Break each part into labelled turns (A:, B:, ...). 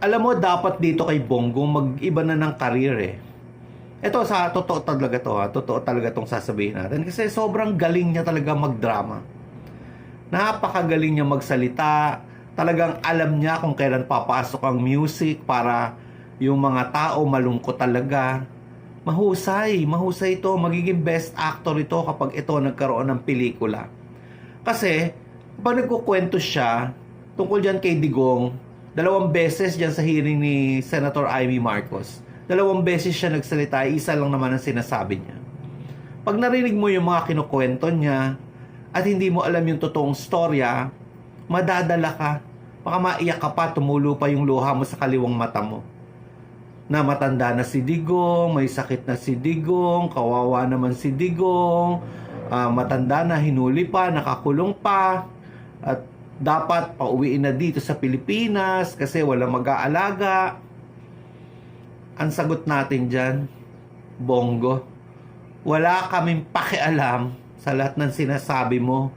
A: alam mo, dapat dito kay Bongo, mag-iba na ng career eh. Ito sa totoo talaga to ha. Totoo talaga tong sasabihin natin. Kasi sobrang galing niya talaga magdrama. Napakagaling niya magsalita. Talagang alam niya kung kailan papasok ang music para yung mga tao malungkot talaga. Mahusay, mahusay ito. Magiging best actor ito kapag ito nagkaroon ng pelikula. Kasi, pag nagkukwento siya tungkol dyan kay Digong, dalawang beses dyan sa hearing ni Senator Amy Marcos, dalawang beses siya nagsalita, isa lang naman ang sinasabi niya. Pag narinig mo yung mga kinukwento niya at hindi mo alam yung totoong storya, madadala ka. Baka maiyak ka pa, tumulo pa yung luha mo sa kaliwang mata mo. Na matanda na si Digong, may sakit na si Digong, kawawa naman si Digong, ah, matanda na, hinuli pa, nakakulong pa, at dapat pauwiin na dito sa Pilipinas kasi wala mag-aalaga. Ang sagot natin dyan, bongo. Wala kaming pakialam sa lahat ng sinasabi mo.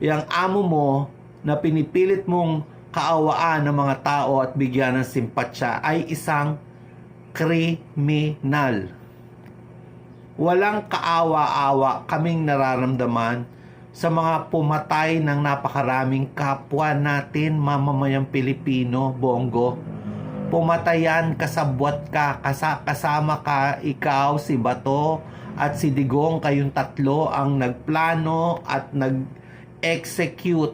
A: Yang amo mo na pinipilit mong kaawaan ng mga tao at bigyan ng simpatsya ay isang kriminal. Walang kaawa-awa kaming nararamdaman sa mga pumatay ng napakaraming kapwa natin mamamayang Pilipino, Bongo. Pumatayan, kasabwat ka, kasa- kasama ka, ikaw, si Bato, at si Digong, kayong tatlo ang nagplano at nag-execute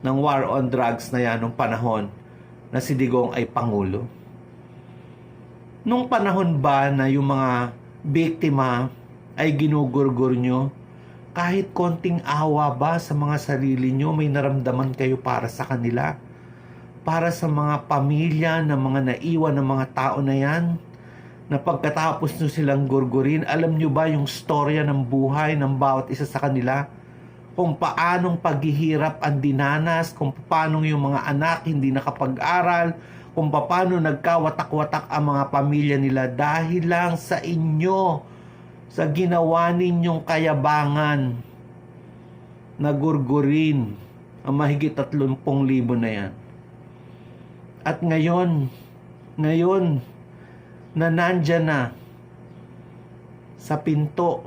A: ng war on drugs na yan nung panahon na si Digong ay Pangulo. Nung panahon ba na yung mga biktima ay ginugurgur nyo, kahit konting awa ba sa mga sarili nyo, may naramdaman kayo para sa kanila? Para sa mga pamilya ng mga naiwan ng mga tao na yan? Na pagkatapos nyo silang gurgurin, alam nyo ba yung storya ng buhay ng bawat isa sa kanila? Kung paanong paghihirap ang dinanas, kung paanong yung mga anak hindi nakapag-aral, kung paano nagkawatak-watak ang mga pamilya nila dahil lang sa inyo, sa ginawa ninyong kayabangan na gurgurin ang mahigit 30,000 na yan. At ngayon, ngayon, na nandyan na sa pinto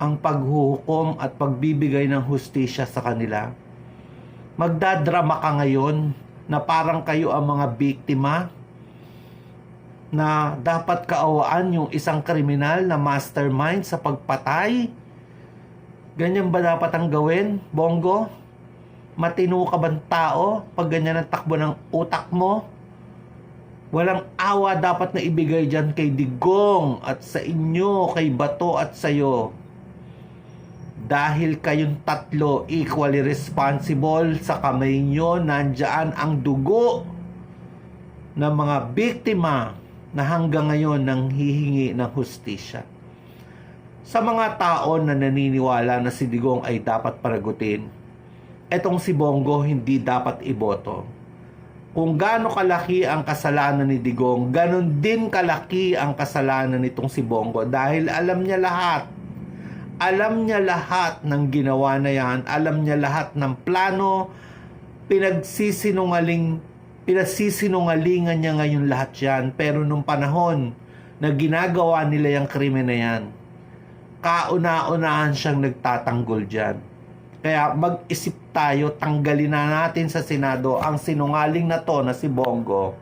A: ang paghuhukom at pagbibigay ng hustisya sa kanila. Magdadrama ka ngayon na parang kayo ang mga biktima na dapat kaawaan yung isang kriminal na mastermind sa pagpatay? Ganyan ba dapat ang gawin, Bongo? Matino ka bang tao pag ganyan ang takbo ng utak mo? Walang awa dapat na ibigay dyan kay Digong at sa inyo, kay Bato at sa'yo. Dahil kayong tatlo equally responsible sa kamay nyo, nandyan ang dugo ng mga biktima na hanggang ngayon nang hihingi ng hustisya. Sa mga tao na naniniwala na si Digong ay dapat paragutin, etong si Bongo hindi dapat iboto. Kung gaano kalaki ang kasalanan ni Digong, ganon din kalaki ang kasalanan nitong si Bongo dahil alam niya lahat. Alam niya lahat ng ginawa na yan, alam niya lahat ng plano, pinagsisinungaling pinagsisinungalingan niya ngayon lahat yan. Pero nung panahon na ginagawa nila yung krimen na yan, kauna-unahan siyang nagtatanggol dyan. Kaya mag-isip tayo, tanggalin na natin sa Senado ang sinungaling na to na si Bongo.